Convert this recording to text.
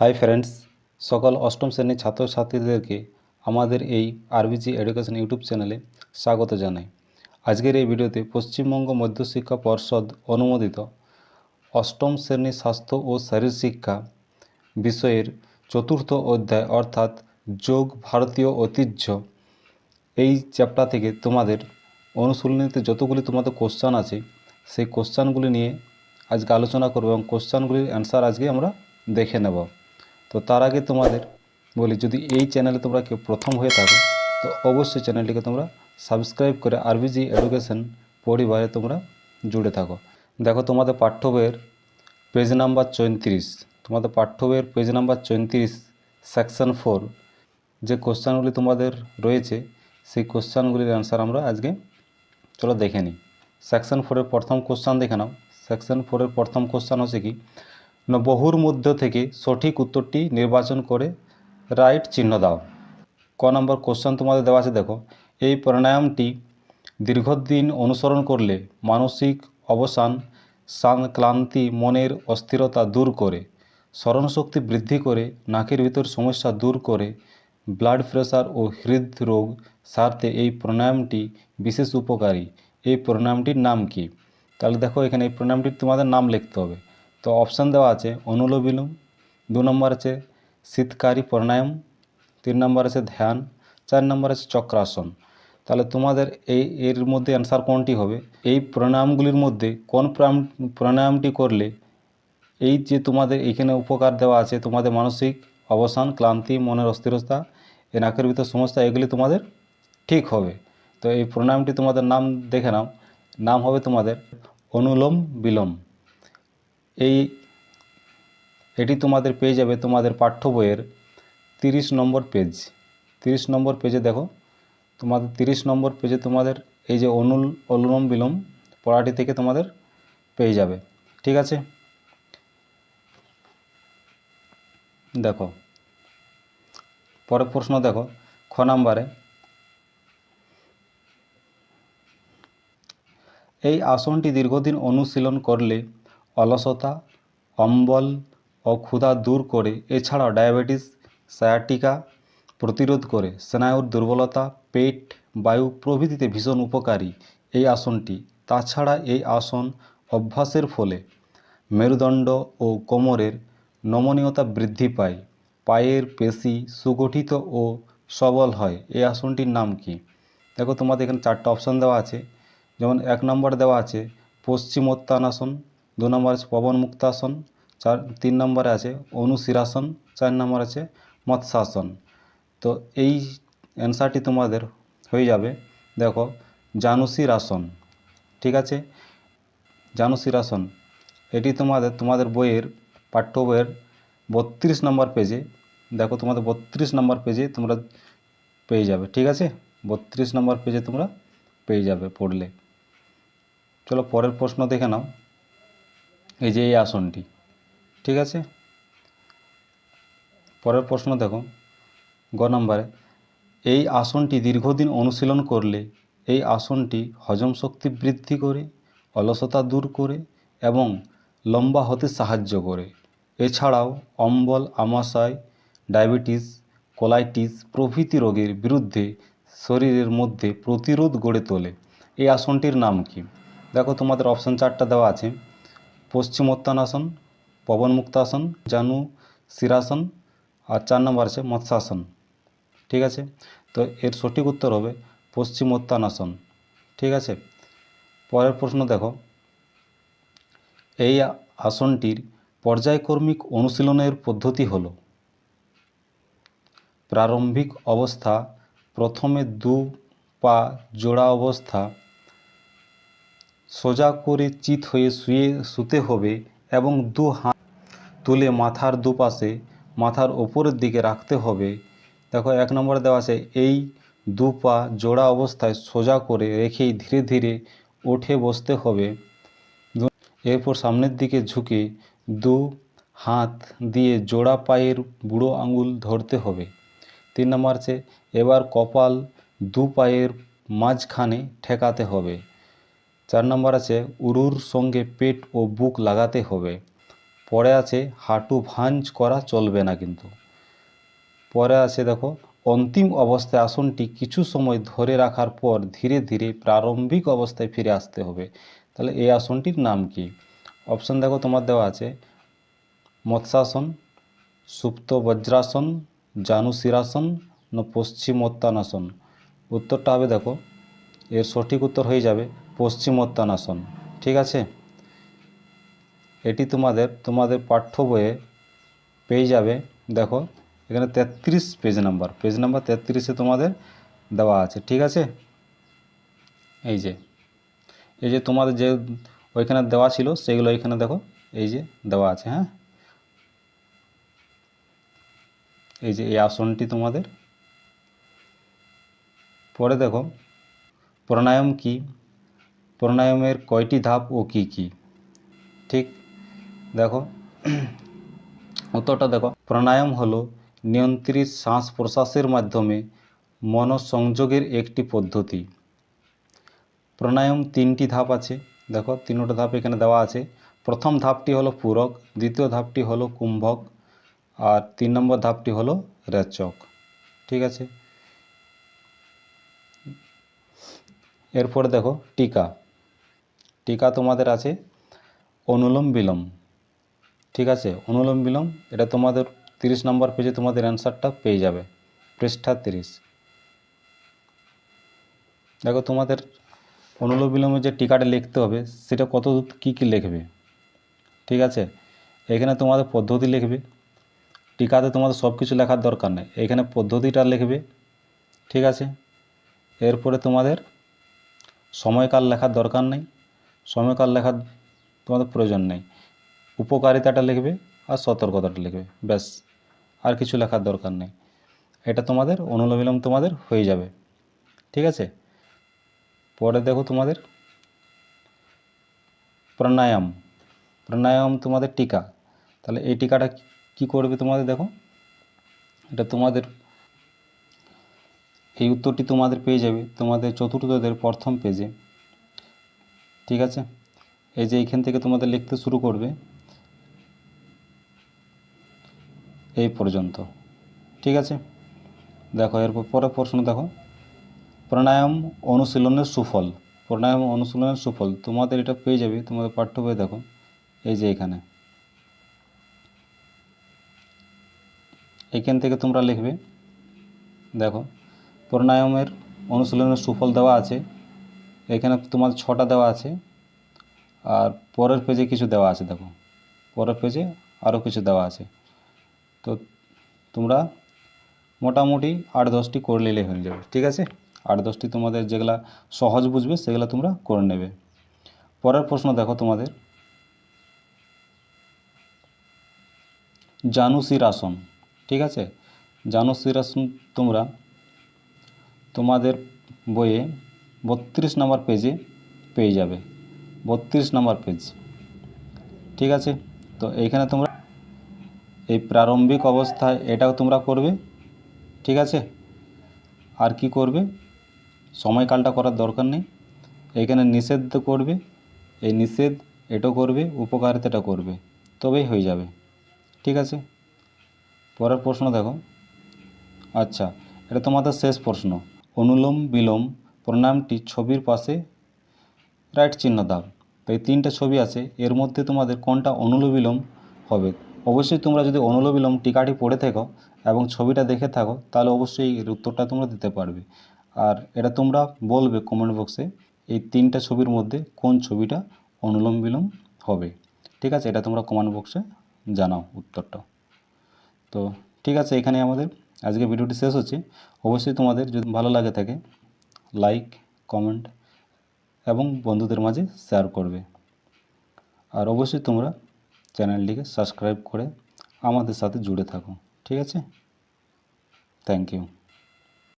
Hi friends, সকল অষ্টম শ্রেণির ছাত্রছাত্রীদেরকে আমাদের এই আরবিজি এডুকেশন ইউটিউব চ্যানেলে স্বাগত জানাই। আজকের এই ভিডিওতে পশ্চিমবঙ্গ মধ্যশিক্ষা পর্ষদ অনুমোদিত অষ্টম শ্রেণির স্বাস্থ্য ও শারীর শিক্ষা বিষয়ের চতুর্থ অধ্যায় অর্থাৎ যোগ ভারতীয় ঐতিহ্য এই চ্যাপ্টার থেকে তোমাদের অনুশীলনীতে যতগুলি তোমাদের কোশ্চান আছে, সেই কোশ্চানগুলি নিয়ে আজকে আলোচনা করব এবং কোশ্চানগুলির অ্যান্সার আজকে আমরা দেখে নেব। তো তার আগে তোমাদের বলি, যদি এই চ্যানেলে তোমরা কেউ প্রথম হয়ে থাকো, তো অবশ্যই চ্যানেলটিকে তোমরা সাবস্ক্রাইব করে আরবিজি এডুকেশন পরিবারে তোমরা জুড়ে থাকো। দেখো, তোমাদের পাঠ্য বইয়ের পেজ নাম্বার চৌত্রিশ। তোমাদের পাঠ্য বইয়ের পেজ নাম্বার চৌত্রিশ সেকশন ফোর যে কোশ্চানগুলি তোমাদের রয়েছে, সেই কোশ্চানগুলির অ্যান্সার আমরা আজকে চলো দেখে নিই। সেকশন ফোরের প্রথম কোশ্চান দেখে নাও। সেকশন ফোরের প্রথম কোশ্চান হচ্ছে কি বহুর মধ্য থেকে সঠিক উত্তরটি নির্বাচন করে রাইট চিহ্ন দাও। ক নম্বর কোশ্চান তোমাদের দেওয়া আছে, দেখো। এই প্রাণায়ামটি দীর্ঘদিন অনুসরণ করলে মানসিক অবসান শান- ক্লান্তি মনের অস্থিরতা দূর করে, স্মরণশক্তি বৃদ্ধি করে, নাকের ভিতর সমস্যা দূর করে ব্লাড প্রেশার ও হৃদরোগ সারতে এই প্রাণায়ামটি বিশেষ উপকারী। এই প্রাণায়ামটির নাম কি? তাহলে দেখো এখানে এই প্রাণায়ামটির তোমাদের নাম লিখতে হবে। তো অপশান দেওয়া আছে অনুলোবিলোম দু নম্বর আছে শীতকারী প্রাণায়াম, তিন নম্বর আছে ধ্যান, চার নম্বর আছে চক্রাসন। তাহলে তোমাদের এই এর মধ্যে অ্যান্সার কোনটি হবে? এই প্রাণায়ামগুলির মধ্যে কোন প্রাণ- প্রাণায়ামটি করলে এই যে তোমাদের এখানে উপকার দেওয়া আছে, তোমাদের মানসিক অবসান, ক্লান্তি, মনের অস্থিরতা, এ নাকের ভিতর সমস্যা এগুলি তোমাদের ঠিক হবে। তো এই প্রাণায়ামটি তোমাদের নাম দেখে নাও। নাম হবে তোমাদের অনুলোম বিলোম এই এটি তোমাদের পেয়ে যাবে তোমাদের পাঠ্য বইয়ের তিরিশ নম্বর পেজ। তিরিশ নম্বর পেজে দেখো, তোমাদের তিরিশ নম্বর পেজে তোমাদের এই যে অনুল, অনুলোম বিলোম পড়াটি থেকে তোমাদের পেয়ে যাবে। ঠিক আছে? দেখো, পরের প্রশ্ন দেখো, খ নাম্বারে, এই আসনটি দীর্ঘদিন অনুশীলন করলে অলসতা অম্বল ও ক্ষুধা দূর করে, এছাড়াও ডায়াবেটিস, সায়াটিকা প্রতিরোধ করে, স্নায়ুর দুর্বলতা, পেট, বায়ু প্রভৃতিতে ভীষণ উপকারী এই আসনটি। তাছাড়া এই আসন অভ্যাসের ফলে মেরুদণ্ড ও কোমরের নমনীয়তা বৃদ্ধি পায়, পায়ের পেশি সুগঠিত ও সবল হয়। এই আসনটির নাম কি? দেখো তোমাদের এখানে চারটা অপশান দেওয়া আছে। যেমন এক নম্বর দেওয়া আছে পশ্চিমোত্তানাসন দু নম্বর আছে পবন মুক্তাসন, চার, তিন নম্বরে আছে অনুশিরাসন চার নম্বর আছে মৎস্যাসন। তো এই অ্যান্সারটি তোমাদের হয়ে যাবে, দেখো জানুসির আসন ঠিক আছে? জানুসির আসন এটি তোমাদের তোমাদের বইয়ের, পাঠ্য বইয়ের বত্রিশ নম্বর পেজে দেখো, তোমাদের বত্রিশ নম্বর পেজে তোমরা পেয়ে যাবে, ঠিক আছে? বত্রিশ নম্বর পেজে তোমরা পেয়ে যাবে পড়লে। চলো, পরের প্রশ্ন দেখে নাও। এই যে এই আসনটি, ঠিক আছে? পরের প্রশ্ন দেখো, গ নম্বরে, এই আসনটি দীর্ঘদিন অনুশীলন করলে এই আসনটি হজম শক্তি বৃদ্ধি করে, অলসতা দূর করে এবং লম্বা হতে সাহায্য করে। এছাড়াও অম্বল, আমাশয়, ডায়াবেটিস, কোলাইটিস প্রভৃতি রোগের বিরুদ্ধে শরীরের মধ্যে প্রতিরোধ গড়ে তোলে। এই আসনটির নাম কি? দেখো তোমাদের অপশান চারটা দেওয়া আছে। পশ্চিমোত্তানাসন পবন মুক্তাসন জানু শিরাসন আর চার নম্বর আছে মৎস্যাসন। ঠিক আছে? তো এর সঠিক উত্তর হবে পশ্চিমোত্তানাসন। ঠিক আছে? পরের প্রশ্ন দেখো। এই আসনটির পর্যায়ক্রমিক অনুশীলনের পদ্ধতি হলো, প্রারম্ভিক অবস্থা, প্রথমে দু পা জোড়া অবস্থা সোজা করে চিত হয়ে শুয়ে শুতে হবে এবং দু হাত তুলে মাথার দুপাশে মাথার ওপরের দিকে রাখতে হবে। দেখো, এক নম্বরে দেওয়া আছে, এই দু পা জোড়া অবস্থায় সোজা করে রেখেই ধীরে ধীরে উঠে বসতে হবে। এরপর সামনের দিকে ঝুঁকে দু হাত দিয়ে জোড়া পায়ের বুড়ো আঙুল ধরতে হবে। তিন নম্বর আছে, এবার কপাল দু পায়ের মাঝখানে ঠেকাতে হবে। চার নম্বর আছে, উরুর সঙ্গে পেট ও বুক লাগাতে হবে। পরে আছে, হাঁটু ভাঁজ করা চলবে না কিন্তু। পরে আছে দেখো, অন্তিম অবস্থায় আসনটি কিছু সময় ধরে রাখার পর ধীরে ধীরে প্রারম্ভিক অবস্থায় ফিরে আসতে হবে। তাহলে এই আসনটির নাম কি? অপশন দেখো তোমার দেওয়া আছে, মৎস্যাসন, সুপ্ত বজ্রাসন, জানুশিরাসন, না পশ্চিমোত্তানাসন। উত্তরটা হবে দেখো এর সঠিক উত্তর হয়ে যাবে পশ্চিমোত্তানাসন ঠিক আছে? এটি তোমাদের তোমাদের পাঠ্য বইয়ে পেয়ে যাবে। দেখো, এখানে তেত্রিশ পেজ নাম্বার পেজ নাম্বার তেত্রিশে তোমাদের দেওয়া আছে। ঠিক আছে? এই যে এই যে তোমাদের যে ওইখানে দেওয়া ছিল, সেগুলো এখানে দেখো, এই যে দেওয়া আছে হ্যাঁ? এই যে এই আসনটি তোমাদের। পরে দেখো প্রাণায়াম কি? প্রাণায়ামের কয়টি ধাপ ও কি কি? ঠিক? দেখো। উত্তরটা দেখো। প্রাণায়াম হলো নিয়ন্ত্রিত শ্বাস প্রশ্বাসের মাধ্যমে মনসংযোগের একটি পদ্ধতি। প্রাণায়াম তিনটি ধাপ আছে। দেখো, তিনটা ধাপ এখানে দেওয়া আছে। প্রথম ধাপটি হলো পূরক, দ্বিতীয় ধাপটি হলো কুম্ভক, আর তিন নম্বর ধাপটি হলো রেচক। ঠিক আছে? এরপরে দেখো টিকা। টিকা তোমাদের আছে অনুলোম বিলোম। ঠিক আছে? অনুলোম বিলোম, এটা তোমাদের তিরিশ নম্বর পেজে তোমাদের অ্যান্সারটা পেয়ে যাবে। পৃষ্ঠা তিরিশ। দেখো তোমাদের অনুলোম বিলোমে যে টিকাটা লিখতে হবে, সেটা কত কী কী লিখবে? ঠিক আছে? এখানে তোমাদের পদ্ধতি লিখবে। টিকাতে তোমাদের সব কিছু লেখার দরকার নেই। এখানে পদ্ধতিটা লিখবে। ঠিক আছে? এরপরে তোমাদের সময়কাল লেখার দরকার নেই। সময়কাল লেখার তোমাদের প্রয়োজন নেই। উপকারিতাটা লিখবে আর সতর্কতাটা লিখবে, ব্যাস। আর কিছু লেখার দরকার নেই। এটা তোমাদের অনুলোম তোমাদের হয়ে যাবে। ঠিক আছে? পরে দেখো তোমাদের প্রাণায়াম। প্রাণায়াম তোমাদের টিকা। তাহলে এই টিকাটা কি করবে তোমাদের দেখো? এটা তোমাদের এই উত্তরটি তোমাদের পেয়ে যাবে, তোমাদের চতুর্থদের প্রথম পেজে ঠিক আছে? এই যে এইখান থেকে তোমাদের লিখতে শুরু করবে। এই পর্যন্ত। ঠিক আছে? দেখো, এরপর পরের প্রশ্ন দেখো। প্রাণায়াম অনুশীলনের সুফল। প্রাণায়াম অনুশীলনের সুফল। তোমাদের এটা পেয়ে যাবে, তোমাদের পাঠ্য বই দেখো। এই যে এখানে। এখান থেকে তোমরা লিখবে। দেখো। প্রাণায়ামের অনুশীলনের সুফল দেওয়া আছে। এখানে তোমার ছটা দেওয়া আছে। আর পরের পেজে কিছু দেওয়া আছে, দেখো। পরের পেজে আরও কিছু দেওয়া আছে। তো তোমরা মোটামুটি আট দশটি করে নিলে হয়ে যাবে, ঠিক আছে? আট দশটি তোমাদের যেগুলা সহজ বুঝবে, সেগুলো তোমরা করে নেবে। পরের প্রশ্ন দেখো তোমাদের। জানুসির আসন, ঠিক আছে? জানুসির আসন তোমরা তোমাদের বইয়ে বত্রিশ নম্বর পেজে পেয়ে যাবে। বত্রিশ নম্বর পেজ। ঠিক আছে? তো এইখানে তোমরা এই প্রারম্ভিক অবস্থায় এটাও তোমরা করবে। ঠিক আছে? আর কি করবে? সময়কালটা করার দরকার নেই। এখানে নিষেধ করবে। এই নিষেধ এটাও করবে, উপকারিতাটা করবে। তবেই হয়ে যাবে। ঠিক আছে? পরের প্রশ্ন দেখো। আচ্ছা এটা তোমাদের শেষ প্রশ্ন। অনুলোম বিলোম প্রণামটি ছবির পাশে রাইট চিহ্ন দাও। তো এই তিনটে ছবি আছে, এর মধ্যে তোমাদের কোনটা অনুলোম বিলোম হবে? অবশ্যই তোমরা যদি অনুলোম বিলোম টিকাটি পড়ে থাকো এবং ছবিটা দেখে থাকো, তাহলে অবশ্যই এর উত্তরটা তোমরা দিতে পারবে। আর এটা তোমরা বলবে কমেন্ট বক্সে এই তিনটা ছবির মধ্যে কোন ছবিটা অনুলোম বিলোম হবে। ঠিক আছে? এটা তোমরা কমেন্ট বক্সে জানাও উত্তরটা। তো ঠিক আছে, এখানে আমাদের আজকে ভিডিওটি শেষ হচ্ছে। অবশ্যই তোমাদের যদি ভালো লাগে থাকে লাইক কমেন্ট এবং বন্ধুদের মাঝে শেয়ার করবে। আর অবশ্যই তোমরা চ্যানেলটিকে সাবস্ক্রাইব করে আমাদের সাথে জুড়ে থাকো। ঠিক আছে? Thank you